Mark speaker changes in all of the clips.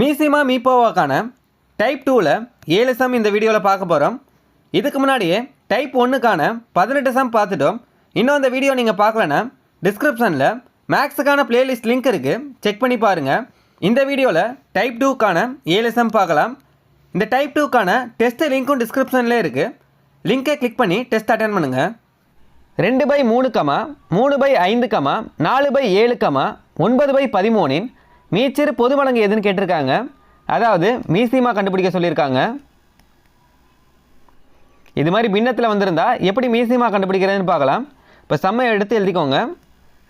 Speaker 1: மீசிமா மீப்போவாக்கான type டூவில் ஏழு some இந்த வீடியோவில் பார்க்க போகிறோம் இதுக்கு முன்னாடியே டைப் ஒன்றுக்கான பதினெட்டு சம் பார்த்துட்டோம். இன்னும் அந்த வீடியோ நீங்கள் பார்க்கலன்னா டிஸ்கிரிப்ஷனில் மேக்ஸுக்கான பிளேலிஸ்ட் லிங்க் இருக்குது செக் பண்ணி பாருங்கள் இந்த வீடியோவில் டைப் டூக்கான ஏழு சம் பார்க்கலாம். இந்த டைப் டூக்கான டெஸ்ட்டு லிங்க்கும் டிஸ்கிரிப்ஷன்லேயே இருக்குது லிங்கை கிளிக் பண்ணி டெஸ்ட் அட்டன் பண்ணுங்கள் ரெண்டு பை மூணு கமா மூணு பை ஐந்து கமா நாலு பை ஏழு கமா ஒன்பது பை பதிமூணின் மீச்சிறு பொது மடங்கு எதுன்னு கேட்டிருக்காங்க. அதாவது மீசிமா கண்டுபிடிக்க சொல்லியிருக்காங்க. இது மாதிரி பின்னத்தில் வந்திருந்தா எப்படி மீசிமா கண்டுபிடிக்கிறதுன்னு பார்க்கலாம். இப்போ செம்மை எடுத்து எழுதிக்கோங்க.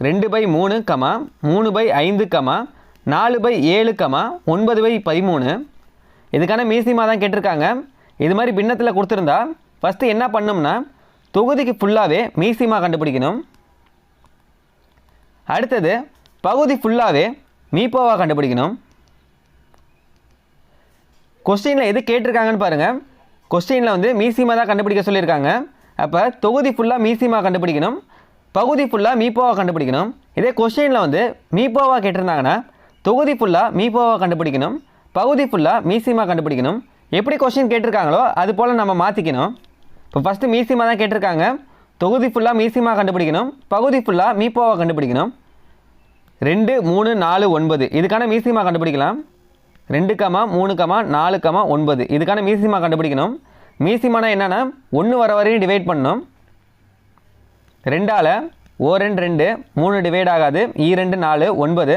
Speaker 1: ரெண்டு பை மூணு கமா மூணு பை ஐந்து கமா நாலு பை ஏழு கமா ஒன்பது பை பதிமூணு. இதுக்கான மீசிமா தான் கேட்டிருக்காங்க. இது மாதிரி பின்னத்தில் கொடுத்துருந்தா ஃபஸ்ட்டு என்ன பண்ணோம்னா தொகுதிக்கு ஃபுல்லாகவே மீசிமா கண்டுபிடிக்கணும். அடுத்தது பகுதி ஃபுல்லாகவே மீப்போவாக கண்டுபிடிக்கணும். கொஸ்டினில் எது கேட்டிருக்காங்கன்னு பாருங்கள் கொஸ்டினில் வந்து மீசிமா தான் கண்டுபிடிக்க சொல்லியிருக்காங்க. அப்போ தொகுதி ஃபுல்லாக மீசிமா கண்டுபிடிக்கணும். பகுதி ஃபுல்லாக மீப்போவாக கண்டுபிடிக்கணும். இதே கொஸ்டினில் வந்து மீப்போவாக கேட்டிருந்தாங்கன்னா தொகுதி ஃபுல்லாக மீப்போவாக கண்டுபிடிக்கணும். பகுதி ஃபுல்லாக மீசிமா கண்டுபிடிக்கணும். எப்படி கொஸ்டின் கேட்டிருக்காங்களோ அது போல் நம்ம மாற்றிக்கணும் இப்போ ஃபஸ்ட்டு மீசிமா தான் கேட்டிருக்காங்க. தொகுதி ஃபுல்லாக மீசிமா கண்டுபிடிக்கணும். பகுதி ஃபுல்லாக மீப்போவாக கண்டுபிடிக்கணும். ரெண்டு மூணு நாலு ஒன்பது. இதுக்கான மீசிமா கண்டுபிடிக்கலாம். ரெண்டு கமா மூணு கமா நாலு கமா ஒன்பது. இதுக்கான மீசிமா கண்டுபிடிக்கணும். மீசிமானா என்னென்னா ஒன்று வர வரையும் டிவைட் பண்ணணும். ரெண்டால் ஓ ரெண்டு ரெண்டு மூணு டிவைட் ஆகாது. ஈ ரெண்டு நாலு ஒன்பது.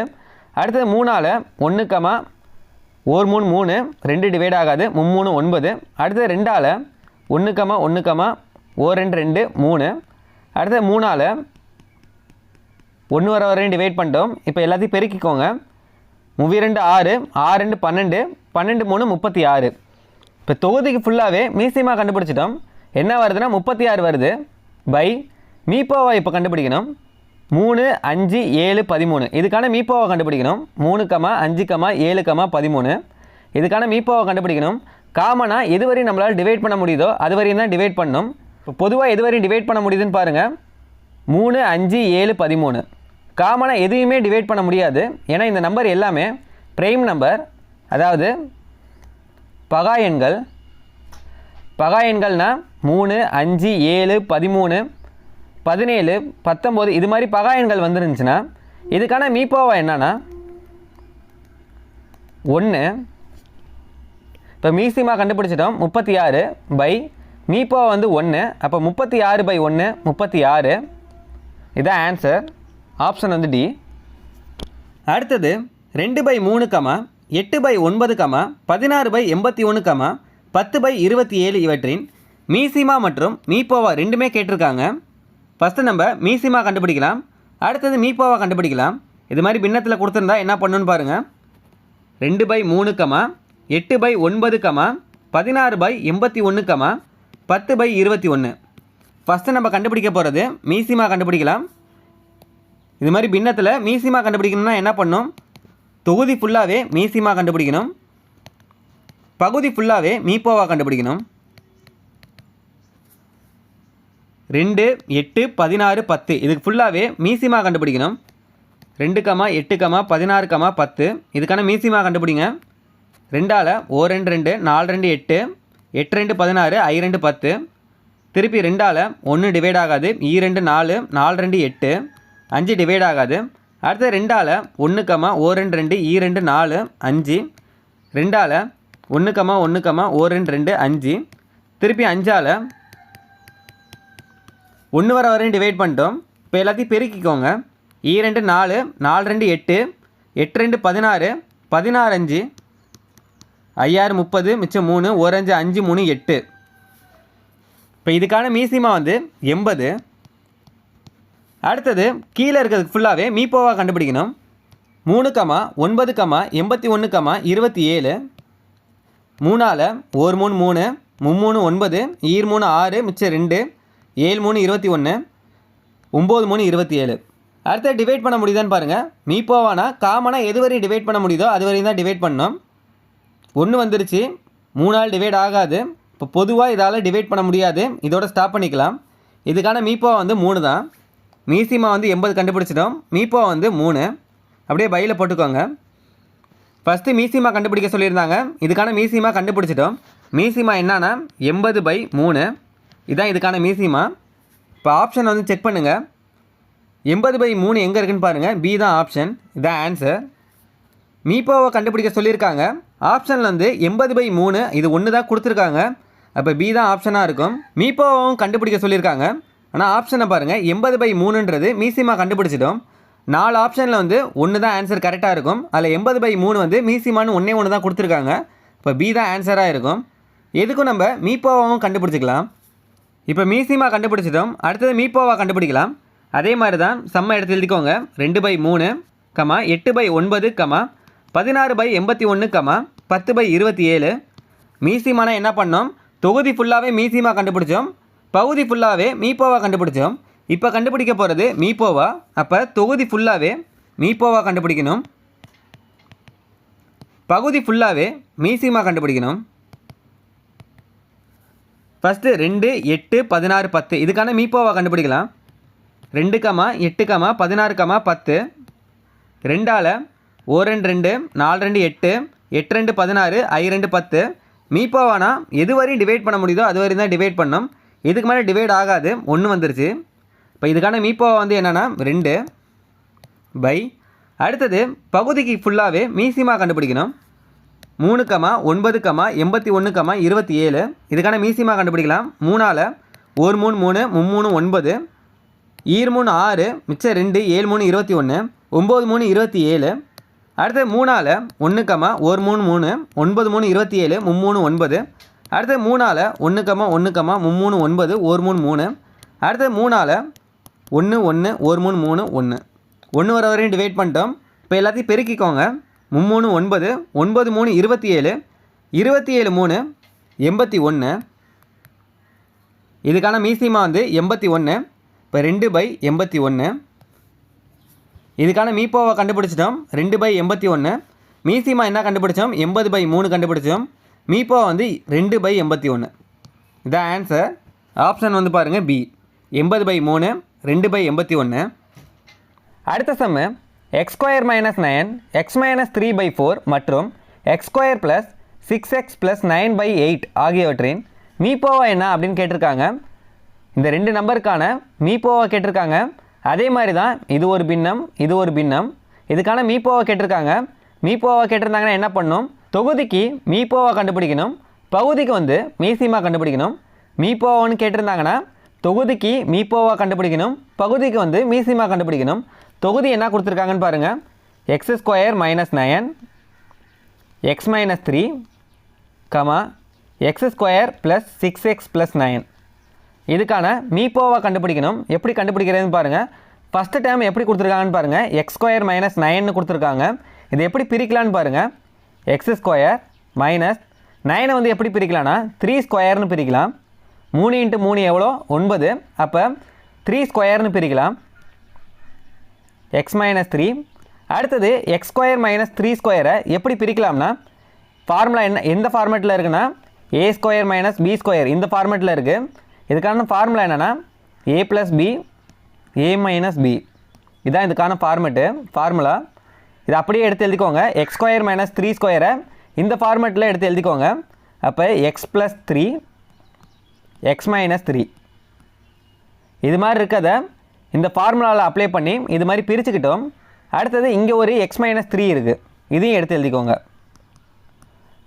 Speaker 1: அடுத்தது மூணால் ஒன்று கமா ஓர் மூணு மூணு ரெண்டு டிவைட் ஆகாது. மும்மூணு ஒன்பது. அடுத்தது ரெண்டால் ஒன்று கமா ஒன்று கமா ஓ ரெண்டு ரெண்டு மூணு. அடுத்தது மூணால் ஒன்று வர வரையும் டிவைட் பண்ணிட்டோம். இப்போ எல்லாத்தையும் பெருக்கிக்கோங்க. மூவி ரெண்டு ஆறு ஆறு ரெண்டு பன்னெண்டு பன்னெண்டு மூணு முப்பத்தி ஆறு. இப்போ தொகுதிக்கு ஃபுல்லாகவே மீசியமாக கண்டுபிடிச்சிட்டோம். என்ன வருதுன்னா முப்பத்தி ஆறு வருது. பை மீப்போவா இப்போ கண்டுபிடிக்கணும். மூணு அஞ்சு ஏழு பதிமூணு. இதுக்கான மீப்போவை கண்டுபிடிக்கணும். மூணு கமா அஞ்சு கமா ஏழு கமா பதிமூணு. இதுக்கான மீப்போவை கண்டுபிடிக்கணும். காமனாக எது வரையும் நம்மளால் டிவைட் பண்ண முடியுதோ அது வரையும் தான் டிவைட் பண்ணணும். இப்போ பொதுவாக எது வரையும் டிவைட் பண்ண முடியுதுன்னு பாருங்கள் மூணு அஞ்சு ஏழு பதிமூணு. காமனாக எதையுமே டிவைட் பண்ண முடியாது. ஏன்னா இந்த நம்பர் எல்லாமே ப்ரைம் நம்பர் அதாவது பகா எண்கள். பகா எண்கள்னால் மூணு அஞ்சு ஏழு பதிமூணு பதினேழு பத்தொம்போது இது மாதிரி பகா எண்கள் வந்துருந்துச்சுன்னா இதுக்கான மீப்போவா என்னன்னா ஒன்று இப்போ மீசிமா கண்டுபிடிச்சிட்டோம் முப்பத்தி ஆறு பை மீப்போவா வந்து ஒன்று அப்போ முப்பத்தி ஆறு பை ஒன்று முப்பத்தி ஆறு இதான் ஆன்சர் ஆப்ஷன் வந்து டி. அடுத்தது ரெண்டு பை மூணு கமா எட்டு பை ஒன்பது கமா பதினாறு பை எண்பத்தி ஒன்று கமா பத்து பை இருபத்தி ஏழு இவற்றின் மீசிமா மற்றும் மீப்போவா ரெண்டுமே கேட்டிருக்காங்க. ஃபஸ்ட்டு நம்ம மீசிமா கண்டுபிடிக்கலாம். அடுத்தது மீப்போவா கண்டுபிடிக்கலாம். இது மாதிரி பின்னத்தில் கொடுத்துருந்தா என்ன பண்ணுன்னு பாருங்கள் ரெண்டு பை மூணு கமா எட்டு பை ஒன்பது கமா பதினாறு பை எண்பத்தி ஒன்று கமா பத்து பை இருபத்தி ஒன்று ஃபஸ்ட்டு நம்ம கண்டுபிடிக்க போகிறது மீசிமா கண்டுபிடிக்கலாம். இது மாதிரி பின்னத்தில் மீசிமா கண்டுபிடிக்கணும்னா என்ன பண்ணும்? தொகுதி ஃபுல்லாகவே மீசிமா கண்டுபிடிக்கணும். பகுதி ஃபுல்லாகவே மீப்போவா கண்டுபிடிக்கணும். ரெண்டு எட்டு பதினாறு பத்து. இதுக்கு ஃபுல்லாகவே மீசிமா கண்டுபிடிக்கணும். ரெண்டு கமா எட்டு கமா பதினாறு கமா பத்து. இதுக்கான மீசிமா கண்டுபிடிங்க. ரெண்டால் ஓ ரெண்டு ரெண்டு நாலு ரெண்டு எட்டு எட்டு ரெண்டு பதினாறு ஐ ரெண்டு பத்து. திருப்பி ரெண்டால் ஒன்று டிவைட் ஆகாது. ஈ ரெண்டு நாலு நாலு ரெண்டு எட்டு. அஞ்சு டிவைட் ஆகாது. அடுத்து ரெண்டால் ஒன்று கமா ஓ ரெண்டு ரெண்டு ஈ ரெண்டு நாலு அஞ்சு. ரெண்டால் ஒன்று கமா ஒன்று கமா ஓ ரெண்டு ரெண்டு அஞ்சு. திருப்பி அஞ்சால் ஒன்று வர வரையும் டிவைட் பண்ணிட்டோம். இப்போ எல்லாத்தையும் பெருக்கிக்கோங்க. ஈ ரெண்டு நாலு நாலு ரெண்டு எட்டு எட்டு ரெண்டு பதினாறு பதினாறு அஞ்சு. ஐயாறு முப்பது மிச்சம் மூணு ஒரு அஞ்சு அஞ்சு மூணு எட்டு. இப்போ இதுக்கான மீசிமா வந்து எண்பது. அடுத்தது கீழே இருக்கிறதுக்கு ஃபுல்லாகவே மீப்போவாக கண்டுபிடிக்கணும். மூணு கமா ஒன்பது கமா எண்பத்தி ஒன்று கமா இருபத்தி ஏழு. மூணால் ஒரு மூணு மூணு மும்மூணு ஒன்பது ஈர் மூணு ஆறு மிச்சம் ரெண்டு ஏழு மூணு இருபத்தி ஒன்று ஒம்பது மூணு இருபத்தி ஏழு. அடுத்து டிவைட் பண்ண முடியுதான்னு பாருங்கள் மீப்போவானா காமனாக எது வரையும் டிவைட் பண்ண முடியுதோ அது வரையும் தான் டிவைட் பண்ணோம் ஒன்று வந்துருச்சு மூணால் டிவைட் ஆகாது. இப்போ பொதுவாக இதால் டிவைட் பண்ண முடியாது. இதோட ஸ்டாப் பண்ணிக்கலாம். இதுக்கான மீப்போவா வந்து மூணு தான். மீசிமா வந்து எண்பது கண்டுபிடிச்சிட்டோம். மீப்போ வந்து மூணு. அப்படியே பையில் போட்டுக்கோங்க. ஃபஸ்ட்டு மீசிமா கண்டுபிடிக்க சொல்லியிருந்தாங்க. இதுக்கான மீசிமா கண்டுபிடிச்சிட்டோம். மீசிமா என்னன்னா எண்பது பை மூணு. இதான் இதுக்கான மீசிமா இப்போ ஆப்ஷன் வந்து செக் பண்ணுங்கள் எண்பது பை மூணு எங்கே இருக்குன்னு பாருங்கள் பி தான் ஆப்ஷன் இதான் ஆன்சர் மீப்போவை கண்டுபிடிக்க சொல்லியிருக்காங்க. ஆப்ஷனில் வந்து எண்பது பை மூணு இது ஒன்று தான் கொடுத்துருக்காங்க. அப்போ பி தான் ஆப்ஷனாக இருக்கும். மீப்போவும் கண்டுபிடிக்க சொல்லியிருக்காங்க. ஆனால் ஆப்ஷனை பாருங்கள் எண்பது பை மூணுன்றது மீசிமா கண்டுபிடிச்சிட்டோம். நாலு ஆப்ஷனில் வந்து ஒன்று தான் ஆன்சர் கரெக்டாக இருக்கும். அதில் எண்பது பை மூணு வந்து மீசிமான்னு ஒன்றே ஒன்று தான் கொடுத்துருக்காங்க. இப்போ பி தான் ஆன்சராக இருக்கும். எதுக்கும் நம்ம மீப்போவாவும் கண்டுபிடிச்சிக்கலாம். இப்போ மீசிமா கண்டுபிடிச்சிட்டோம். அடுத்தது மீப்போவா கண்டுபிடிக்கலாம். அதே மாதிரி தான் செம்ம எடுத்து எழுதிக்கோங்க. ரெண்டு பை மூணு கமா எட்டு பை ஒன்பது கமா பதினாறு பை எண்பத்தி ஒன்று கமா பத்து பை இருபத்தி ஏழு. மீசிமானா என்ன பண்ணோம்? தொகுதி ஃபுல்லாகவே மீசிமா கண்டுபிடிச்சோம். பகுதி ஃபுல்லாகவே மீப்போவா கண்டுபிடிச்சோம். இப்போ கண்டுபிடிக்க போகிறது மீப்போவா அப்போ தொகுதி ஃபுல்லாகவே மீப்போவா கண்டுபிடிக்கணும். பகுதி ஃபுல்லாகவே மீசிமா கண்டுபிடிக்கணும். ஃபஸ்ட்டு ரெண்டு எட்டு பதினாறு பத்து. இதுக்கான மீப்போவா கண்டுபிடிக்கலாம். ரெண்டு கமா எட்டு கமா பதினாறு கமா பத்து. ரெண்டால் ஓ ரெண்டு ரெண்டு நாலு ரெண்டு எட்டு. எட்டு ரெண்டு பதினாறு ஐ ரெண்டு பத்து. மீப்போவானா எது வரையும் டிவைட் பண்ண முடியுதோ அது வரையும் தான் டிவைட் பண்ணோம். இதுக்கு மேலே டிவைட் ஆகாது. ஒன்று வந்துருச்சு. இப்போ இதுக்கான மீப்போ வந்து என்னென்னா ரெண்டு பை அடுத்தது பகுதிக்கு ஃபுல்லாகவே மீசிமா கண்டுபிடிக்கணும். மூணு கமா ஒன்பது கமா எண்பத்தி ஒன்று கமா இருபத்தி ஏழு. இதுக்கான மீசிமா கண்டுபிடிக்கலாம். மூணால் ஒரு மூணு மூணு மும்மூணு ஒன்பது ஈர் மூணு ஆறு மிச்சம் ரெண்டு ஏழு மூணு இருபத்தி ஒன்று ஒம்பது மூணு இருபத்தி ஏழு. அடுத்தது மூணால் ஒன்று கமா ஒரு மூணு மூணு ஒன்பது மூணு இருபத்தி ஏழு மும்மூணு ஒன்பது. அடுத்து மூணால் ஒன்று கமா ஒன்று மும்மூணு ஒன்பது ஒரு மூணு மூணு. அடுத்து மூணால் ஒன்று ஒன்று ஒரு மூணு மூணு ஒன்று ஒன்று வர வரையும் டிவைட் பண்ணிட்டோம். இப்போ எல்லாத்தையும் பெருக்கிக்கோங்க. மும்மூணு ஒன்பது ஒன்பது மூணு இருபத்தி ஏழு இருபத்தி ஏழு மூணு எண்பத்தி ஒன்று இதுக்கான மீசிமா வந்து எண்பத்தி ஒன்று இப்போ ரெண்டு பை எண்பத்தி ஒன்று இதுக்கான மீப்போவை கண்டுபிடிச்சிட்டோம். ரெண்டு பை எண்பத்தி ஒன்று மீசிமா என்ன கண்டுபிடிச்சோம்? எண்பது பை மூணு கண்டுபிடிச்சோம். மீப்பா வந்து ரெண்டு பை எண்பத்தி ஒன்று இதான் ஆன்சர் ஆப்ஷன் வந்து பாருங்கள் பி எண்பது பை மூணு ரெண்டு பை எண்பத்தி ஒன்று அடுத்த sum X square minus nine X minus three by four மற்றும் X square plus six X plus nine by eight ஆகியவற்றின் மீப்போவா என்ன அப்படின்னு கேட்டிருக்காங்க. இந்த ரெண்டு நம்பருக்கான மீப்போவா கேட்டிருக்காங்க. அதே மாதிரி தான் இது ஒரு பின்னம் இது ஒரு பின்னம். இதுக்கான மீப்போவா கேட்டிருக்காங்க. மீப்போவா கேட்டிருந்தாங்கன்னா என்ன பண்ணும்? தொகுதிக்கு மீப்போவா கண்டுபிடிக்கணும். பகுதிக்கு வந்து மீசிமா கண்டுபிடிக்கணும். மீப்போவான்னு கேட்டிருந்தாங்கன்னா தொகுதிக்கு மீப்போவா கண்டுபிடிக்கணும். பகுதிக்கு வந்து மீசிமா கண்டுபிடிக்கணும். தொகுதி என்ன கொடுத்துருக்காங்கன்னு பாருங்கள் X square minus nine X minus three comma X square plus six X plus nine இதுக்கான மீப்போவை கண்டுபிடிக்கணும். எப்படி கண்டுபிடிக்கிறதுன்னு பாருங்கள் ஃபஸ்ட்டு டைம் எப்படி கொடுத்துருக்காங்கன்னு பாருங்கள் எக்ஸ் ஸ்கொயர் மைனஸ் நைன்னு கொடுத்துருக்காங்க. இது எப்படி பிரிக்கலான்னு பாருங்கள் எக்ஸ் ஸ்கொயர் மைனஸ் நைனை வந்து எப்படி பிரிக்கலாம்னா த்ரீ ஸ்கொயர்னு பிரிக்கலாம். மூணு இன்ட்டு மூணு எவ்வளோ? ஒன்பது. அப்போ த்ரீ ஸ்கொயர்னு பிரிக்கலாம். எக்ஸ் மைனஸ் த்ரீ அடுத்தது எக்ஸ் ஸ்கொயர் மைனஸ் த்ரீ ஸ்கொயரை எப்படி பிரிக்கலாம்னா ஃபார்முலா என்ன எந்த ஃபார்மேட்டில் இருக்குன்னா A square minus B square இந்த ஃபார்மேட்டில் இருக்குது இதுக்கான ஃபார்முலா என்னென்னா A plus B A minus B இதான் இதுக்கான ஃபார்மேட்டு ஃபார்முலா இது அப்படியே எடுத்து எழுதிக்கோங்க. எக்ஸ் ஸ்கொயர் மைனஸ் த்ரீ ஸ்கொயரை இந்த ஃபார்மேட்டில் எடுத்து எழுதிக்கோங்க. அப்போ X plus three X minus three இது மாதிரி இருக்கதை இந்த ஃபார்முலாவில் அப்ளை பண்ணி இது மாதிரி பிரிச்சுக்கிட்டோம். அடுத்தது இங்கே ஒரு எக்ஸ் மைனஸ் த்ரீ இருக்குது இதையும் எடுத்து எழுதிக்கோங்க.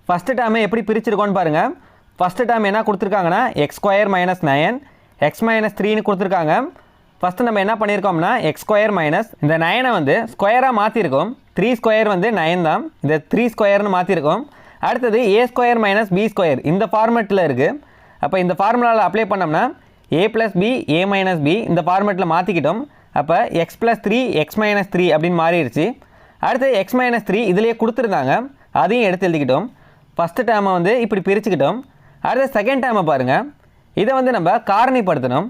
Speaker 1: ஃபஸ்ட்டு டேர்மை எப்படி பிரிச்சிருக்கோன்னு பாருங்கள் ஃபஸ்ட்டு டேர்ம் என்ன கொடுத்துருக்காங்கன்னா X square minus nine X minus த்ரீன்னு கொடுத்துருக்காங்க. ஃபஸ்ட்டு நம்ம என்ன பண்ணியிருக்கோம்னா எக்ஸ் ஸ்கொயர் மைனஸ் இந்த நயனை வந்து ஸ்கொயராக மாற்றிருக்கோம் த்ரீ ஸ்கொயர் வந்து நயன் தான். இந்த த்ரீ ஸ்கொயர்னு மாற்றிருக்கோம் அடுத்தது A square minus B square இந்த ஃபார்மெட்டில் இருக்குது அப்போ இந்த ஃபார்முலாவில் அப்ளை பண்ணோம்னா A plus B A minus B இந்த ஃபார்மெட்டில் மாற்றிக்கிட்டோம் அப்போ X plus three X minus three அப்படின்னு மாறிடுச்சு. அடுத்து எக்ஸ் மைனஸ் த்ரீ இதுலேயே கொடுத்துருந்தாங்க. அதையும் எடுத்து எழுதிக்கிட்டோம். ஃபஸ்ட்டு டேர்மை வந்து இப்படி பிரிச்சுக்கிட்டோம். அடுத்த செகண்ட் டேர்மை பாருங்கள் இதை வந்து நம்ம காரணிப்படுத்தணும்.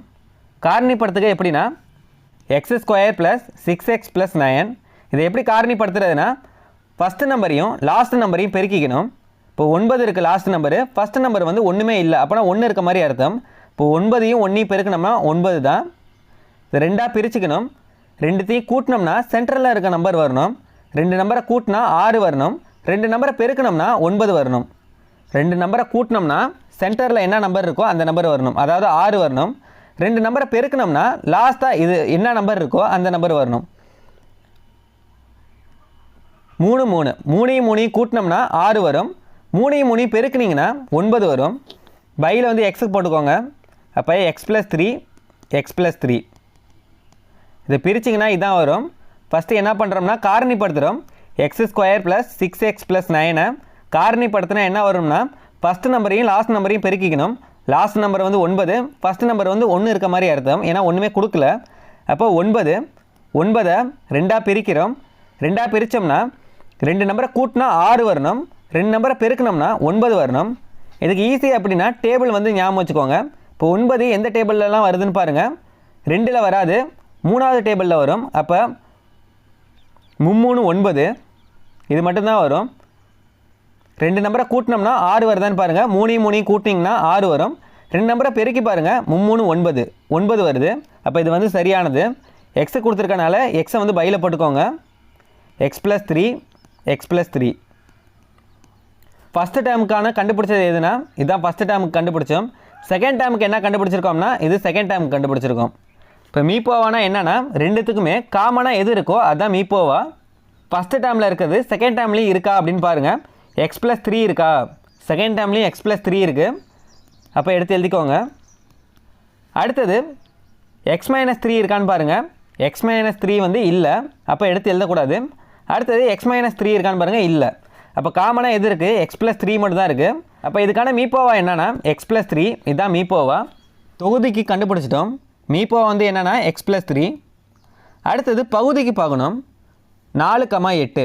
Speaker 1: காரணிப்படுத்துக எப்படின்னா? X square plus six X plus nine இதை எப்படி காரணிப்படுத்துறதுனா ஃபஸ்ட்டு நம்பரையும் லாஸ்ட் நம்பரையும் பெருக்கிக்கணும். இப்போ ஒன்பது இருக்குது லாஸ்ட் நம்பரு ஃபஸ்ட்டு நம்பர் வந்து ஒன்றுமே இல்லை. அப்போனா ஒன்று இருக்க மாதிரி அர்த்தம். இப்போ ஒன்பதையும் ஒன்றையும் பெருக்கணும்னா ஒன்பது தான். இது ரெண்டாக பிரிச்சுக்கணும். ரெண்டுத்தையும் கூட்டினோம்னா சென்டரில் இருக்க நம்பர் வரணும். ரெண்டு நம்பரை கூட்டினா ஆறு வரணும். ரெண்டு நம்பரை பெருக்கணும்னா ஒன்பது வரணும். ரெண்டு நம்பரை கூட்டினோம்னா சென்டரில் என்ன நம்பர் இருக்கோ அந்த நம்பர் வரணும். அதாவது ஆறு வரணும். ரெண்டு நம்பரை பெருக்கணும்னா லாஸ்ட்டாக இது என்ன நம்பர் இருக்கோ அந்த நம்பர் வரணும். மூணு மூணு. மூணையும் மூணையும் கூட்டினோம்னா ஆறு வரும். மூணையும் மூணையும் பெருக்குனிங்கன்னா ஒன்பது வரும். பையில் வந்து எக்ஸுக்கு போட்டுக்கோங்க. அப்போ X plus three X plus three இதை பிரிச்சிங்கன்னா இதான் வரும். ஃபஸ்ட்டு என்ன பண்ணுறோம்னா காரணிப்படுத்துகிறோம் X square plus six X plus நைனை காரணிப்படுத்தினா என்ன வரும்னா ஃபஸ்ட்டு நம்பரையும் லாஸ்ட் நம்பரையும் பெருக்கிக்கணும். லாஸ்ட் நம்பர் வந்து ஒன்பது. ஃபஸ்ட் நம்பர் வந்து ஒன்று இருக்க மாதிரி அர்த்தம். ஏன்னா ஒன்றுமே கொடுக்கல. அப்போ ஒன்பது. ஒன்பதை ரெண்டாக பிரிக்கிறோம். ரெண்டாக பிரித்தோம்னா ரெண்டு நம்பரை கூட்டினா ஆறு வரணும். ரெண்டு நம்பரை பெருக்கணும்னா ஒன்பது வரணும். இதுக்கு ஈஸி அப்படின்னா டேபிள் வந்து ஞாபகம் வச்சுக்கோங்க. இப்போ ஒன்பது எந்த டேபிள்லலாம் வருதுன்னு பாருங்கள் ரெண்டில் வராது. மூணாவது டேபிளில் வரும். அப்போ மும்மூணு ஒன்பது. இது மட்டும்தான் வரும். ரெண்டு நம்பரை கூட்டினோம்னா ஆறு வருதான்னு பாருங்கள் மூணையும் மூணையும் கூட்டினீங்கன்னா ஆறு வரும். ரெண்டு நம்பரை பெருக்கி பாருங்கள் மும்மூணு ஒன்பது. ஒன்பது வருது. அப்போ இது வந்து சரியானது. எக்ஸை கொடுத்துருக்கனால எக்ஸை வந்து பையில் போட்டுக்கோங்க. X plus three X plus three first டேமுக்கான கண்டுபிடிச்சது எதுனா இதுதான் ஃபஸ்ட்டு டேமுக்கு கண்டுபிடிச்சோம். செகண்ட் டேமுக்கு என்ன கண்டுபிடிச்சிருக்கோம்னா இது செகண்ட் டேமுக்கு கண்டுபிடிச்சிருக்கோம். இப்போ மீப்போவானா என்னன்னா ரெண்டுத்துக்குமே காமனாக எது இருக்கோ அதுதான் மீப்போவா ஃபஸ்ட்டு டேமில் இருக்கிறது செகண்ட் டேம்லேயும் இருக்கா அப்படின்னு பாருங்கள் எக்ஸ் ப்ளஸ் த்ரீ இருக்கா? செகண்ட் டேம்லேயும் எக்ஸ் ப்ளஸ் த்ரீ இருக்குது அப்போ எடுத்து எழுதிக்கோங்க. அடுத்தது எக்ஸ் மைனஸ் த்ரீ இருக்கான்னு பாருங்கள் எக்ஸ் மைனஸ் த்ரீ வந்து இல்லை. அப்போ எடுத்து எழுதக்கூடாது. அடுத்தது எக்ஸ் மைனஸ் த்ரீ இருக்கான்னு பாருங்கள் இல்லை. அப்போ காமனாக எது இருக்குது எக்ஸ் ப்ளஸ் த்ரீ மட்டும் தான் இருக்குது அப்போ இதுக்கான மீப்போவா என்னென்னா எக்ஸ் ப்ளஸ் த்ரீ இதுதான் மீப்போவா தொகுதிக்கு கண்டுபிடிச்சிட்டோம். மீப்போவா வந்து என்னென்னா எக்ஸ் ப்ளஸ் த்ரீ அடுத்தது பகுதிக்கு பார்க்கணும். நாலு கமா எட்டு.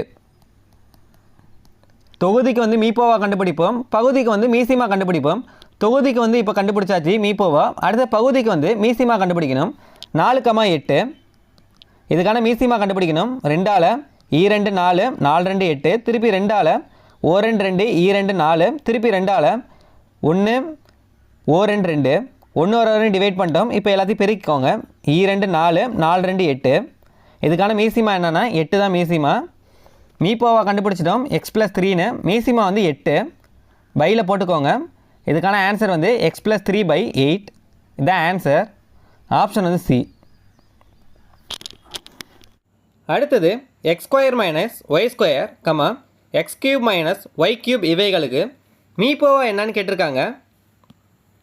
Speaker 1: தொகுதிக்கு வந்து மீப்போவா கண்டுபிடிப்போம். பகுதிக்கு வந்து மீசிமா கண்டுபிடிப்போம். தொகுதிக்கு வந்து இப்போ கண்டுபிடிச்சாச்சு மீப்போவா. அடுத்த பகுதிக்கு வந்து மீசிமா கண்டுபிடிக்கணும். நாலு கமா எட்டு. இதுக்கான மீசிமா கண்டுபிடிக்கணும். ரெண்டால் ஈரெண்டு நாலு நாலு ரெண்டு எட்டு. திருப்பி ரெண்டால் ஓ ரெண்டு ரெண்டு ஈரெண்டு நாலு. திருப்பி ரெண்டால் ஒன்று ஓ ரெண்டு ரெண்டு. ஒன்று ஒரு வரையும் டிவைட் பண்ணிட்டோம். இப்போ எல்லாத்தையும் பெருக்கிக்கோங்க. ஈரெண்டு நாலு நாலு ரெண்டு எட்டு. இதுக்கான மீசிமா என்னென்னா எட்டு தான் மீசிமா. மீப்போவா கண்டுபிடிச்சிட்டோம். எக்ஸ் ப்ளஸ் த்ரீன்னு மீசிமா வந்து எட்டு. பையில் போட்டுக்கோங்க. இதுக்கான ஆன்சர் வந்து X plus three by eight இதுதான் ஆன்சர் ஆப்ஷன் வந்து சி அடுத்தது X square minus Y square comma X cube minus Y cube இவைகளுக்கு மீப்போவா என்னன்னு கேட்டிருக்காங்க.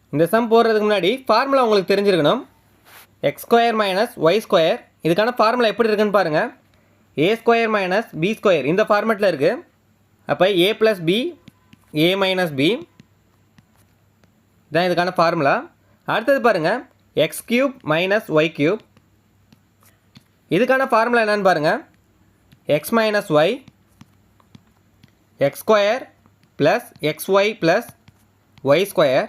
Speaker 1: இந்த சம் போடுறதுக்கு முன்னாடி ஃபார்முலா உங்களுக்கு தெரிஞ்சிருக்கணும். X square minus Y square இதுக்கான ஃபார்முலா எப்படி இருக்குன்னு பாருங்கள் A square minus B square இந்த ஃபார்மெட்டில் இருக்குது அப்போ A plus B A minus B இதான் இதுக்கான ஃபார்முலா அடுத்தது பாருங்கள் X cube minus Y cube இதுக்கான ஃபார்முலா என்னென்னு பாருங்கள் X minus Y X square plus X Y plus Y square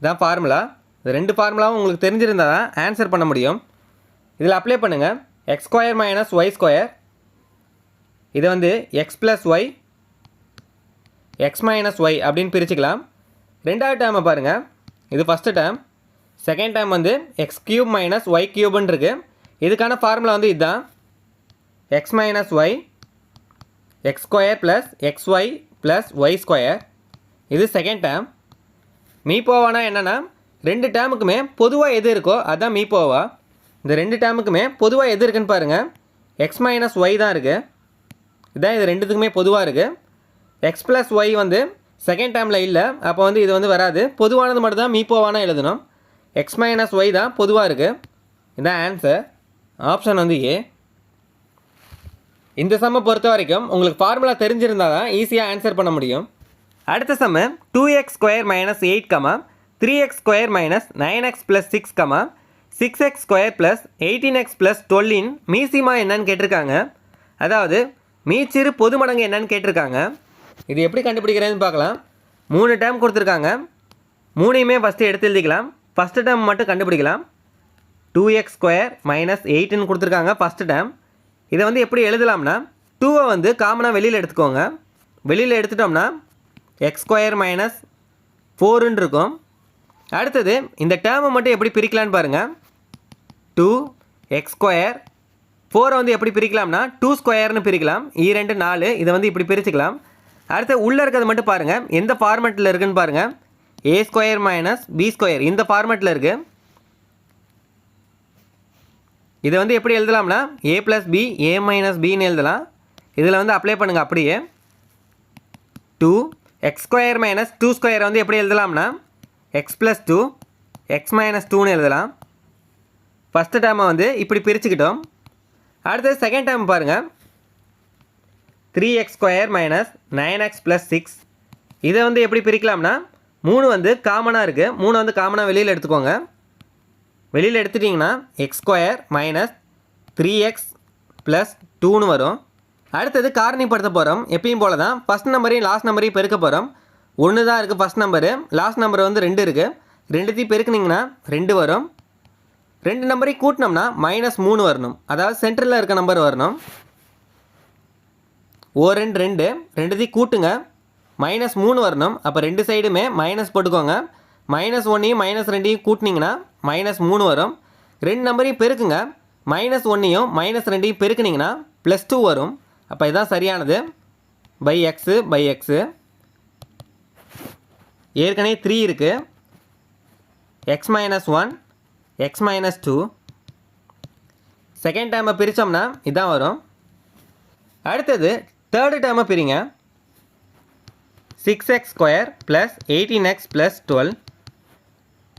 Speaker 1: இதான் ஃபார்முலா இது ரெண்டு ஃபார்முலாவும் உங்களுக்கு தெரிஞ்சிருந்தால் தான் ஆன்சர் பண்ண முடியும். இதில் அப்ளை பண்ணுங்கள் X square minus Y square இதை வந்து X plus Y X minus Y அப்படின்னு பிரிச்சுக்கலாம். ரெண்டாவது டேர்மை பாருங்கள் இது ஃபஸ்ட்டு டேர்ம் செகண்ட் டேர்ம் வந்து எக்ஸ் கியூப் மைனஸ் ஒய் கியூப்னு இருக்குது இதுக்கான ஃபார்முலா வந்து இதுதான். X minus Y X square plus X Y plus Y square இது செகண்ட் டேர்ம் மீப்போவானா என்னென்னா ரெண்டு டேர்முக்குமே பொதுவாக எது இருக்கோ அதுதான் மீப்போவா இந்த ரெண்டு டேமுக்குமே பொதுவாக எது இருக்குன்னு பாருங்கள் எக்ஸ் மைனஸ் ஒய் தான் இருக்குது இதான் இது ரெண்டுத்துக்குமே பொதுவாக இருக்குது எக்ஸ் ப்ளஸ் ஒய் வந்து செகண்ட் டேமில் இல்லை. அப்போ வந்து இது வந்து வராது. பொதுவானது மட்டும் தான் மீப்போவானா எழுதணும். எக்ஸ் மைனஸ் ஒய் தான் பொதுவாக இருக்குது இதான் ஆன்சர் ஆப்ஷன் வந்து ஏ இந்த சம்மை பொறுத்த வரைக்கும் உங்களுக்கு ஃபார்முலா தெரிஞ்சிருந்தால் தான் ஈஸியாக ஆன்சர் பண்ண முடியும். அடுத்த sum two X square minus eight comma three X square minus nine X plus six comma six X square plus eighteen X plus டுவெல்லின் மீசிமா என்னன்னு கேட்டிருக்காங்க. அதாவது மீச்சிறு பொது மடங்கு என்னன்னு கேட்டிருக்காங்க. இது எப்படி கண்டுபிடிக்கிறேன்னு பார்க்கலாம். மூணு டேம் கொடுத்துருக்காங்க. மூணையுமே ஃபஸ்ட்டு எடுத்து எழுதிக்கலாம். ஃபஸ்ட்டு டேம் மட்டும் கண்டுபிடிக்கலாம். டூ எக்ஸ் ஸ்கொயர் மைனஸ் எயிட்டுன்னு கொடுத்துருக்காங்க ஃபஸ்ட்டு டேம் இதை வந்து எப்படி எழுதலாம்னா டூவை வந்து காமனாக வெளியில் எடுத்துக்கோங்க. வெளியில் எடுத்துட்டோம்னா எக்ஸ் ஸ்கொயர் மைனஸ் ஃபோருன்னு இருக்கும். அடுத்தது இந்த டேர்மை மட்டும் எப்படி பிரிக்கலான்னு பாருங்கள் டூ எக்ஸ் ஸ்கொயர் ஃபோரை வந்து எப்படி பிரிக்கலாம்னா டூ ஸ்கொயர்னு பிரிக்கலாம். இரண்டு ரெண்டு நாலு இதை வந்து இப்படி பிரிச்சுக்கலாம். அடுத்து உள்ளே இருக்கிறது மட்டும் பாருங்கள் எந்த ஃபார்மெட்டில் இருக்குதுன்னு பாருங்கள் A square minus B square இந்த ஃபார்மெட்டில் இருக்குது இதை வந்து எப்படி எழுதலாம்னா A plus B A minus பின்னு எழுதலாம். இதில் வந்து அப்ளை பண்ணுங்கள் அப்படியே. Two X square minus two ஸ்கொயரை வந்து எப்படி எழுதலாம்னா X plus two X minus டூன்னு எழுதலாம். ஃபஸ்ட்டு டேர்மை வந்து இப்படி பிரிச்சுக்கிட்டோம். அடுத்தது செகண்ட் டேர்ம் பாருங்கள் three X square minus nine X plus six இதை வந்து எப்படி பிரிக்கலாம்னா மூணு வந்து காமனாக இருக்குது மூணு வந்து காமனாக வெளியில் எடுத்துக்கோங்க. வெளியில் எடுத்துட்டிங்கன்னா X square minus three X plus டூன்னு வரும். அடுத்தது காரணிப்படுத்த போகிறோம் எப்பயும் போல தான் ஃபஸ்ட் நம்பரையும் லாஸ்ட் நம்பரையும் பெருக்க போகிறோம் ஒன்று தான் இருக்குது ஃபஸ்ட் நம்பரு லாஸ்ட் நம்பர் வந்து ரெண்டு இருக்குது ரெண்டுத்தையும் பெருக்குனிங்கன்னா ரெண்டு வரும். ரெண்டு நம்பரையும் கூட்டினோம்னா மைனஸ் மூணு வரணும். அதாவது சென்டரில் இருக்க நம்பர் வரணும். ஓ ரெண்டு ரெண்டு. ரெண்டுத்தையும் கூட்டுங்க. மைனஸ் மூணு வரணும். அப்போ ரெண்டு சைடுமே மைனஸ் போட்டுக்கோங்க. மைனஸ் ஒன்றையும் மைனஸ் ரெண்டையும் கூட்டினீங்கன்னா மைனஸ் மூணு வரும். ரெண்டு நம்பரையும் பெருக்குங்க. மைனஸ் ஒன்றையும் மைனஸ் ரெண்டையும் பெருக்குனிங்கன்னா ப்ளஸ் டூ வரும். அப்போ இதுதான் சரியானது. பை எக்ஸு பை எக்ஸு ஏற்கனவே த்ரீ இருக்குது X minus one X minus two second டைமை பிரித்தோம்னா இதான் வரும். அடுத்தது தேர்டு டேர்மை பிரிங்க. Six X square plus eighteen X plus twelve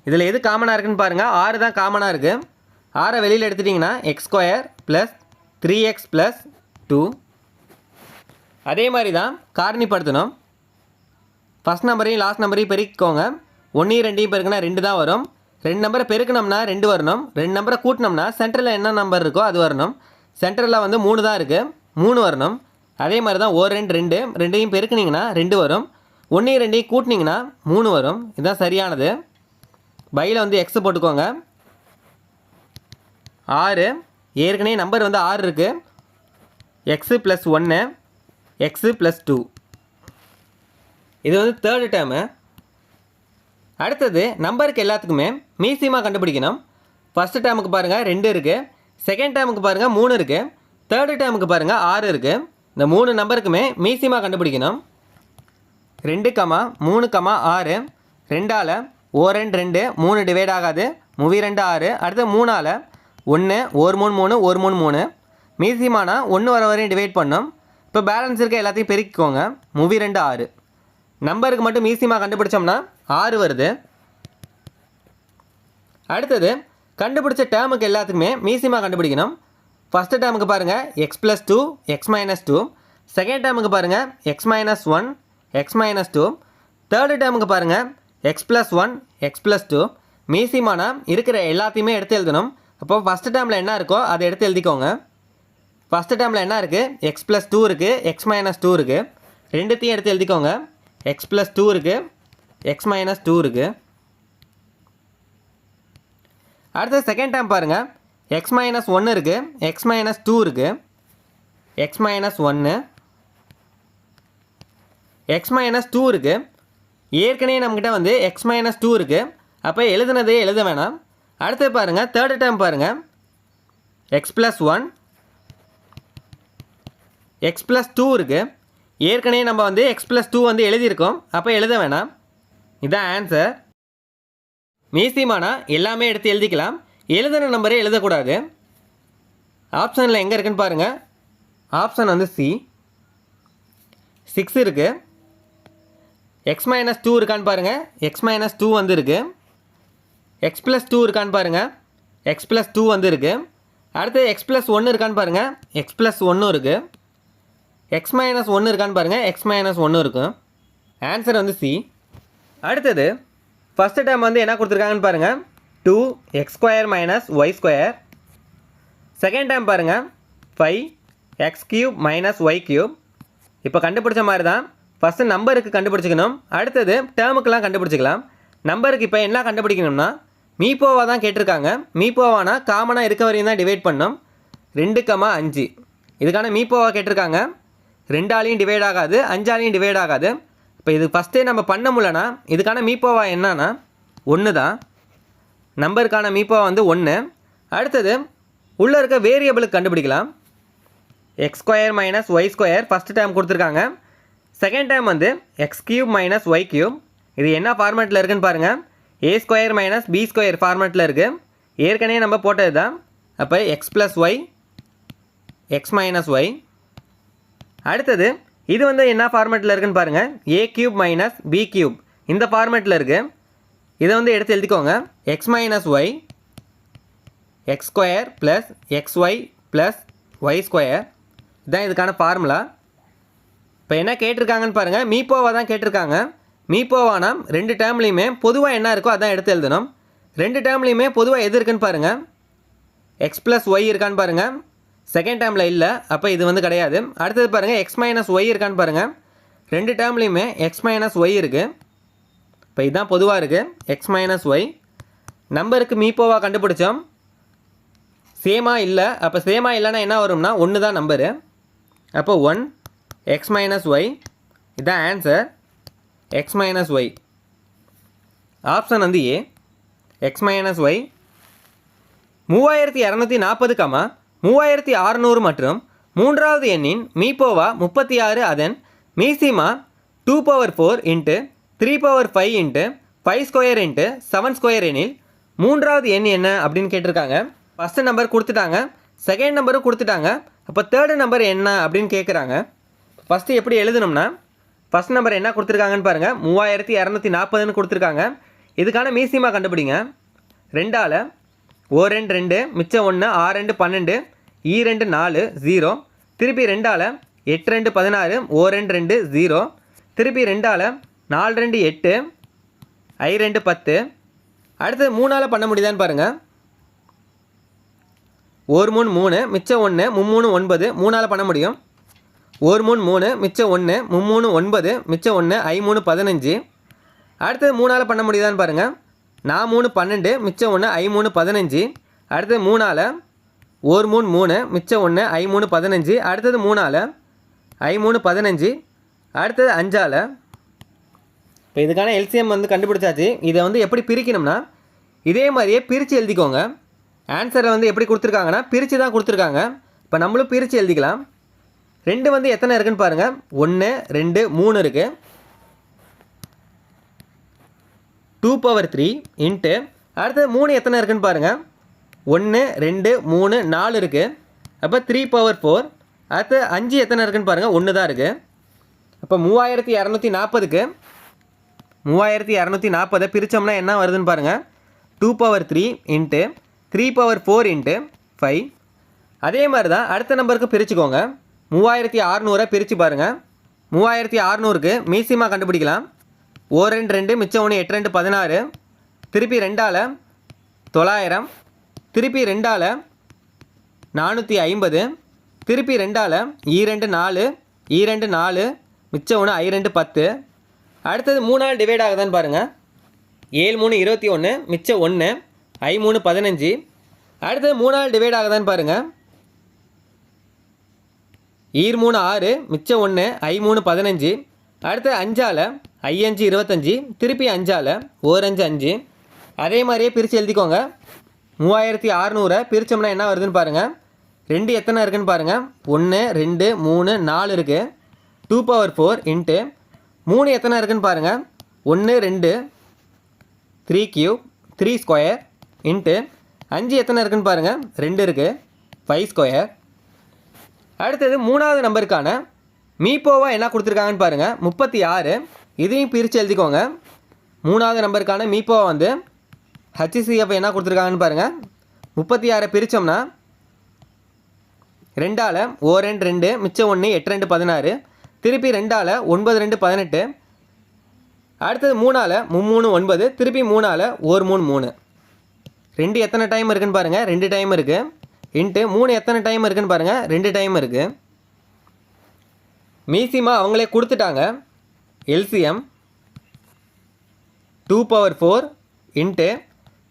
Speaker 1: இதில் எது காமனாக இருக்குன்னு பாருங்கள் ஆறு தான் காமனாக இருக்குது ஆறை வெளியில் எடுத்துட்டிங்கன்னா X square plus three X plus two அதே மாதிரி தான் காரணிப்படுத்தணும். ஃபஸ்ட் நம்பரையும் லாஸ்ட் நம்பரையும் பெருக்கிக்கோங்க. ஒன்றையும் ரெண்டையும் பெருக்கினா ரெண்டு தான் வரும். ரெண்டு நம்பரை பெருக்கணும்னா ரெண்டு வரணும். ரெண்டு நம்பரை கூட்டினோம்னா சென்டரில் என்ன நம்பர் இருக்கோ அது வரணும். சென்டரில் வந்து மூணு தான் இருக்குது மூணு வரணும். அதே மாதிரி தான் ஒரு ரெண்டு ரெண்டு. ரெண்டையும் பெருக்குனிங்கன்னா ரெண்டு வரும். ஒன்றையும் ரெண்டையும் கூட்டினீங்கன்னா மூணு வரும். இதுதான் சரியானது. பையில் வந்து எக்ஸ் போட்டுக்கோங்க. ஆறு. ஏற்கனவே நம்பர் வந்து ஆறு இருக்குது எக்ஸு ப்ளஸ் ஒன்று எக்ஸு ப்ளஸ் டூ இது வந்து தேர்டு டேர்மு அடுத்தது நம்பருக்கு எல்லாத்துக்குமே மீசியமாக கண்டுபிடிக்கணும். ஃபஸ்ட்டு டேமுக்கு பாருங்கள் ரெண்டு இருக்குது செகண்ட் டேமுக்கு பாருங்கள் மூணு இருக்குது தேர்டு டேமுக்கு பாருங்கள் ஆறு இருக்குது இந்த மூணு நம்பருக்குமே மீசியமாக கண்டுபிடிக்கணும். ரெண்டு கமா மூணு கமா ஆறு. ரெண்டால் ஓ ரெண்டு ரெண்டு. மூணு டிவைட் ஆகாது. மூவி ரெண்டு ஆறு. அடுத்து மூணால் ஒன்று ஒரு மூணு மூணு ஒரு மூணு மூணு. மீசியமானால் ஒன்று வர வரையும் டிவைட் பண்ணோம். இப்போ பேலன்ஸ் இருக்க எல்லாத்தையும் பெருக்கிக்கோங்க. மூவி ரெண்டு ஆறு. நம்பருக்கு மட்டும் ஈஸியமாக கண்டுபிடிச்சோம்னா ஆறு வருது. அடுத்தது கண்டுபிடிச்ச டேர்முக்கு எல்லாத்துக்குமே மீசியமாக கண்டுபிடிக்கணும். ஃபஸ்ட்டு டேர்முக்கு பாருங்கள் X plus two X minus two second டேர்முக்கு பாருங்கள் X minus one X minus two third டேர்முக்கு பாருங்கள் X plus one X plus two மீசியமான இருக்கிற எல்லாத்தையுமே எடுத்து எழுதணும். அப்போ ஃபஸ்ட்டு டேர்மில் என்ன இருக்கோ அதை எடுத்து எழுதிக்கோங்க. ஃபஸ்ட்டு டேர்மில் என்ன இருக்குது எக்ஸ் ப்ளஸ் டூ இருக்குது எக்ஸ் மைனஸ் டூ இருக்குது ரெண்டுத்தையும் எடுத்து எழுதிக்கோங்க. எக்ஸ் ப்ளஸ் டூ இருக்குது எக்ஸ் மைனஸ் டூ இருக்குது அடுத்து செகண்ட் டேர்ம் பாருங்கள் எக்ஸ் மைனஸ் ஒன்று இருக்குது எக்ஸ் மைனஸ் டூ இருக்குது எக்ஸ் மைனஸ் ஒன்று எக்ஸ் மைனஸ் டூ இருக்குது ஏற்கனவே நம்மக்கிட்ட வந்து எக்ஸ் மைனஸ் டூ இருக்குது அப்போ எழுதுனதே எழுத வேணாம். அடுத்து பாருங்கள் தேர்டு டேர்ம் பாருங்கள் x plus one x plus two இருக்குது ஏற்கனவே நம்ம வந்து எக்ஸ் ப்ளஸ் டூ வந்து எழுதியிருக்கோம். அப்போ எழுத வேணாம். இதான் ஆன்சர் மீசியமானா எல்லாமே எடுத்து எழுதிக்கலாம். எழுதுன நம்பரே எழுதக்கூடாது. ஆப்ஷனில் எங்கே இருக்குன்னு பாருங்கள் ஆப்ஷன் வந்து சி சிக்ஸ் இருக்குது எக்ஸ் மைனஸ் டூ இருக்கான்னு பாருங்கள் எக்ஸ் மைனஸ் டூ வந்து இருக்குது எக்ஸ் ப்ளஸ் டூ இருக்கான்னு பாருங்கள் எக்ஸ் ப்ளஸ் டூ வந்து இருக்குது அடுத்து எக்ஸ் ப்ளஸ் ஒன்று இருக்கான்னு பாருங்கள் எக்ஸ் ப்ளஸ் ஒன்றும் இருக்குது எக்ஸ் மைனஸ் ஒன்று இருக்கான்னு பாருங்கள் எக்ஸ் மைனஸ் ஒன்று இருக்கும். ஆன்சர் வந்து சி அடுத்தது ஃபஸ்ட்டு டேம் வந்து என்ன கொடுத்துருக்காங்கன்னு பாருங்கள் two x square minus y square second time பாருங்கள் five x cube minus y cube இப்போ கண்டுபிடிச்ச மாதிரி தான் ஃபஸ்ட்டு நம்பருக்கு கண்டுபிடிச்சிக்கணும். அடுத்தது டேர்முக்கெலாம் கண்டுபிடிச்சிக்கலாம். நம்பருக்கு இப்போ என்ன கண்டுபிடிக்கணும்னா மீப்போவா தான் கேட்டிருக்காங்க. மீப்போவானா காமனாக இருக்க வரையும் தான் டிவைட் பண்ணோம். ரெண்டு கமா அஞ்சு. இதுக்கான மீப்போவா கேட்டிருக்காங்க. ரெண்டாலையும் டிவைட் ஆகாது அஞ்சாலையும் டிவைட் ஆகாது. இப்போ இது ஃபஸ்ட்டே நம்ம பண்ண முடியலனா இதுக்கான மீப்போவா என்னன்னா ஒன்று தான் நம்பருக்கான மீப்போவா வந்து ஒன்று அடுத்தது உள்ளே இருக்க வேரியபிளுக்கு கண்டுபிடிக்கலாம். X square minus y square first time கொடுத்துருக்காங்க. செகண்ட் டைம் வந்து x cube minus y cube இது என்ன ஃபார்மேட்டில் இருக்குன்னு பாருங்கள் a square minus b square ஃபார்மேட்டில் இருக்குது ஏற்கனவே நம்ம போட்டது தான் அப்போ x plus y x minus y அடுத்தது இது வந்து என்ன ஃபார்மேட்டில் இருக்குன்னு பாருங்கள் a cube minus b cube இந்த ஃபார்மேட்டில் இருக்குது இதை வந்து எடுத்து எழுதிக்கோங்க. X minus y x square plus x y plus y square இதுதான் இதுக்கான ஃபார்முலா இப்போ என்ன கேட்டிருக்காங்கன்னு பாருங்கள் மீப்போவா தான் கேட்டிருக்காங்க. மீப்போவானா ரெண்டு டேர்ம்லேயுமே பொதுவாக என்ன இருக்கோ அதான் எடுத்து எழுதணும். ரெண்டு டேர்ம்லேயுமே பொதுவாக எது இருக்குன்னு பாருங்கள் எக்ஸ் ப்ளஸ் ஒய் இருக்கான்னு பாருங்கள் செகண்ட் டேர்மில் இல்லை அப்போ இது வந்து கிடையாது. அடுத்தது பாருங்கள் எக்ஸ் மைனஸ் ஒய் இருக்கான்னு பாருங்கள் ரெண்டு டேர்ம்லேயுமே எக்ஸ் மைனஸ் ஒய் இருக்குது இப்போ இதுதான் பொதுவாக இருக்குது எக்ஸ் மைனஸ் ஒய் நம்பருக்கு மீப்போவாக கண்டுபிடிச்சோம். சேமாக இல்லை அப்போ சேமாக இல்லைன்னா என்ன வரும்னா ஒன்று தான் நம்பரு. அப்போ ஒன் எக்ஸ் மைனஸ் ஒய் இதுதான் answer x minus y option வந்து ஏ எக்ஸ் மைனஸ் ஒய் மூவாயிரத்தி இரநூத்தி நாற்பதுக்காமா மூவாயிரத்தி அறுநூறு மற்றும் மூன்றாவது எண்ணின் மீபோவா முப்பத்தி ஆறு அதன் மீசிமா two power four into three power five into five square into seven square எண்ணில் மூன்றாவது எண் என்ன அப்படின்னு கேட்டிருக்காங்க. ஃபஸ்ட்டு நம்பர் கொடுத்துட்டாங்க. செகண்ட் நம்பரும் கொடுத்துட்டாங்க. அப்போ தேர்டு நம்பர் என்ன அப்படின்னு கேட்குறாங்க ஃபஸ்ட்டு எப்படி எழுதணும்னா ஃபஸ்ட் நம்பர் என்ன கொடுத்துருக்காங்கன்னு பாருங்கள் மூவாயிரத்தி இரநூத்தி நாற்பதுன்னு கொடுத்துருக்காங்க. இதுக்கான மீசிமா கண்டுபிடிங்க. ரெண்டால் ஓ ரெண்டு ரெண்டு மிச்சம் ஒன்று ஆறு ரெண்டு பன்னெண்டு ஈ ரெண்டு நாலு ஜீரோ திருப்பி ரெண்டால் எட்டு ரெண்டு பதினாறு ஓ ரெண்டு ரெண்டு ஜீரோ திருப்பி ரெண்டால் நாலு ரெண்டு எட்டு ஐ ரெண்டு பத்து. அடுத்தது மூணால் பண்ண முடியுதான்னு பாருங்கள் ஒரு மூணு மூணு மிச்சம் ஒன்று மும்மூணு ஒன்பது மூணால் பண்ண முடியும். ஒரு மூணு மூணு மிச்சம் ஒன்று மும்மூணு ஒன்பது மிச்சம் ஒன்று ஐ மூணு பதினஞ்சு. அடுத்தது மூணால் பண்ண முடியுதான்னு பாருங்கள் நான் மூணு பன்னெண்டு மிச்சம் ஒன்று ஐ மூணு பதினஞ்சு. அடுத்தது மூணால் ஒரு மூணு மூணு மிச்சம் ஒன்று ஐ மூணு பதினஞ்சு அடுத்தது மூணால் ஐ மூணு பதினஞ்சு அடுத்தது அஞ்சால் இப்போ இதுக்கான எல்சிஎம் வந்து கண்டுபிடிச்சாச்சு. இதை வந்து எப்படி பிரிக்கணும்னா இதே மாதிரியே பிரித்து எழுதிக்கோங்க. ஆன்சரை வந்து எப்படி கொடுத்துருக்காங்கன்னா பிரித்து தான் கொடுத்துருக்காங்க. இப்போ நம்மளும் பிரித்து எழுதிக்கலாம். ரெண்டு வந்து எத்தனை இருக்குன்னு பாருங்கள் ஒன்று ரெண்டு மூணு இருக்குது டூ பவர் த்ரீ இன்ட்டு அடுத்தது மூணு எத்தனை இருக்குன்னு பாருங்கள் ஒன்று ரெண்டு மூணு நாலு இருக்குது அப்போ த்ரீ பவர் ஃபோர் அடுத்து அஞ்சு எத்தனை இருக்குன்னு பாருங்கள் ஒன்று தான் இருக்குது அப்போ மூவாயிரத்தி இரநூத்தி நாற்பதுக்கு மூவாயிரத்தி இரநூத்தி நாற்பதை பிரித்தோம்னா என்ன வருதுன்னு பாருங்கள் two power three into three power four into five அதே மாதிரி தான் அடுத்த நம்பருக்கு பிரிச்சுக்கோங்க. மூவாயிரத்தி அறநூறை பிரித்து பாருங்கள் மூவாயிரத்தி அறநூறுக்கு மீசிமா கண்டுபிடிக்கலாம். ஓ ரெண்டு ரெண்டு மிச்சம் ஒன்று எட்டு ரெண்டு பதினாறு. திருப்பி ரெண்டால் தொள்ளாயிரம். திருப்பி ரெண்டால் நானூற்றி ஐம்பது திருப்பி ரெண்டால் ஈரெண்டு நாலு ஈரெண்டு நாலு மிச்சம் ஒன்று ஐ ரெண்டு பத்து. அடுத்தது மூணால் டிவைட் ஆகுதான்னு பாருங்கள் ஏழு மூணு இருபத்தி ஒன்று மிச்சம் ஒன்று ஐ மூணு பதினஞ்சு. அடுத்தது மூணால் டிவைட் ஆகுதான்னு பாருங்கள் ஈர் மூணு ஆறு மிச்சம் ஒன்று ஐ மூணு பதினஞ்சு. அடுத்து அஞ்சால் ஐ அஞ்சு இருபத்தஞ்சி திருப்பி அஞ்சால் ஓரஞ்சு அஞ்சு அதே மாதிரியே பிரித்து எழுதிக்கோங்க. மூவாயிரத்தி அறநூறை பிரித்தோம்னா என்ன வருதுன்னு பாருங்கள் ரெண்டு எத்தனை இருக்குன்னு பாருங்கள் ஒன்று ரெண்டு மூணு நாலு இருக்குது டூ பவர் ஃபோர் இன்ட்டு மூணு எத்தனை இருக்குன்னு பாருங்கள் ஒன்று ரெண்டு three cube three square into அஞ்சு எத்தனை இருக்குதுன்னு பாருங்கள் ரெண்டு இருக்குது ஃபைவ் ஸ்கொயர் அடுத்தது மூணாவது நம்பருக்கான மீப்போவாக என்ன கொடுத்துருக்காங்கன்னு பாருங்கள் முப்பத்தி ஆறு. இதையும் பிரித்து எழுதிக்கோங்க. மூணாவது நம்பருக்கான மீப்போவை வந்து ஹச்சிசிஎஃப் என்ன கொடுத்துருக்காங்கன்னு பாருங்கள் முப்பத்தி ஆறை பிரித்தோம்னா ரெண்டால் ஓ ரெண்டு ரெண்டு மிச்சம் ஒன்று எட்டு ரெண்டு பதினாறு திருப்பி ரெண்டால் ஒன்பது ரெண்டு பதினெட்டு அடுத்தது மூணால் மும்மூணு ஒன்பது திருப்பி மூணால் ஒரு மூணு மூணு. ரெண்டு எத்தனை டைம் இருக்குன்னு பாருங்கள் ரெண்டு டைம் இருக்குது இன்ட்டு மூணு எத்தனை டைம் இருக்குன்னு பாருங்கள் ரெண்டு டைம் இருக்குது மீசிமா அவங்களே கொடுத்துட்டாங்க. LCM two power four into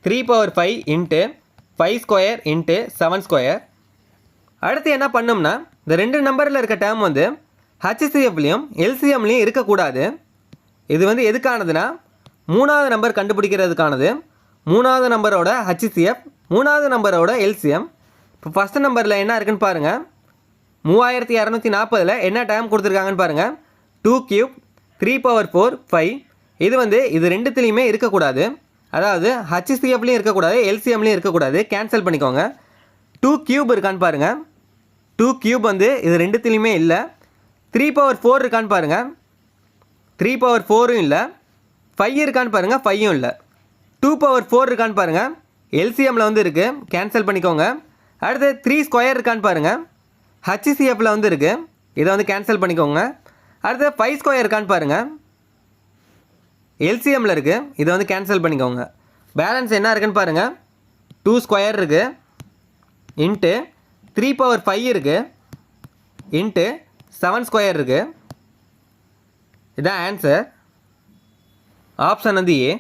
Speaker 1: three power five into five square into seven square அடுத்து என்ன பண்ணோம்னா இந்த ரெண்டு நம்பரில் இருக்க டேர்ம் வந்து ஹச்சிசிஎஃப்லேயும் எல்சிஎம்லேயும் இருக்கக்கூடாது. இது வந்து எதுக்கானதுன்னா மூணாவது நம்பர் கண்டுபிடிக்கிறதுக்கானது. மூணாவது நம்பரோட ஹச்சிசிஎஃப் மூணாவது நம்பரோட எல்சிஎம் இப்போ ஃபஸ்ட்டு நம்பரில் என்ன இருக்குன்னு பாருங்கள் மூவாயிரத்தி இரநூத்தி நாற்பதில் என்ன டைம் கொடுத்துருக்காங்கன்னு பாருங்கள் two cube three power four five இது வந்து இது ரெண்டுத்துலேயுமே இருக்கக்கூடாது. அதாவது ஹச்சிசிஎஃப்லேயும் இருக்கக்கூடாது எல்சிஎம்லேயும் இருக்கக்கூடாது. கேன்சல் பண்ணிக்கோங்க. டூ கியூப் இருக்கான்னு பாருங்கள் டூ கியூப் வந்து இது ரெண்டுத்துலேயுமே இல்லை. த்ரீ பவர் ஃபோர் இருக்கான்னு பாருங்கள் த்ரீ பவர் ஃபோரும் இல்லை. ஃபைவ் இருக்கான்னு பாருங்கள் ஃபையும் இல்லை. டூ பவர் ஃபோர் இருக்கான்னு பாருங்கள் எல்சிஎம்மில் வந்து இருக்குது கேன்சல் பண்ணிக்கோங்க. அடுத்து த்ரீ ஸ்கொயர் இருக்கான்னு பாருங்கள் ஹச்சிசிஎஃப்பில் வந்து இருக்குது இதை வந்து கேன்சல் பண்ணிக்கோங்க. அடுத்து ஃபைவ் ஸ்கொயர் இருக்கான்னு பாருங்கள் எல்சிஎம்மில் இருக்குது இதை வந்து கேன்சல் பண்ணிக்கோங்க. பேலன்ஸ் என்ன இருக்குன்னு பாருங்கள் டூ ஸ்கொயர் இருக்குது இன்ட்டு த்ரீ பவர் ஃபைவ் இருக்குது இன்ட்டு செவன் ஸ்கொயர் இருக்குது இதான் ஆன்சர் ஆப்ஷன் வந்து ஏ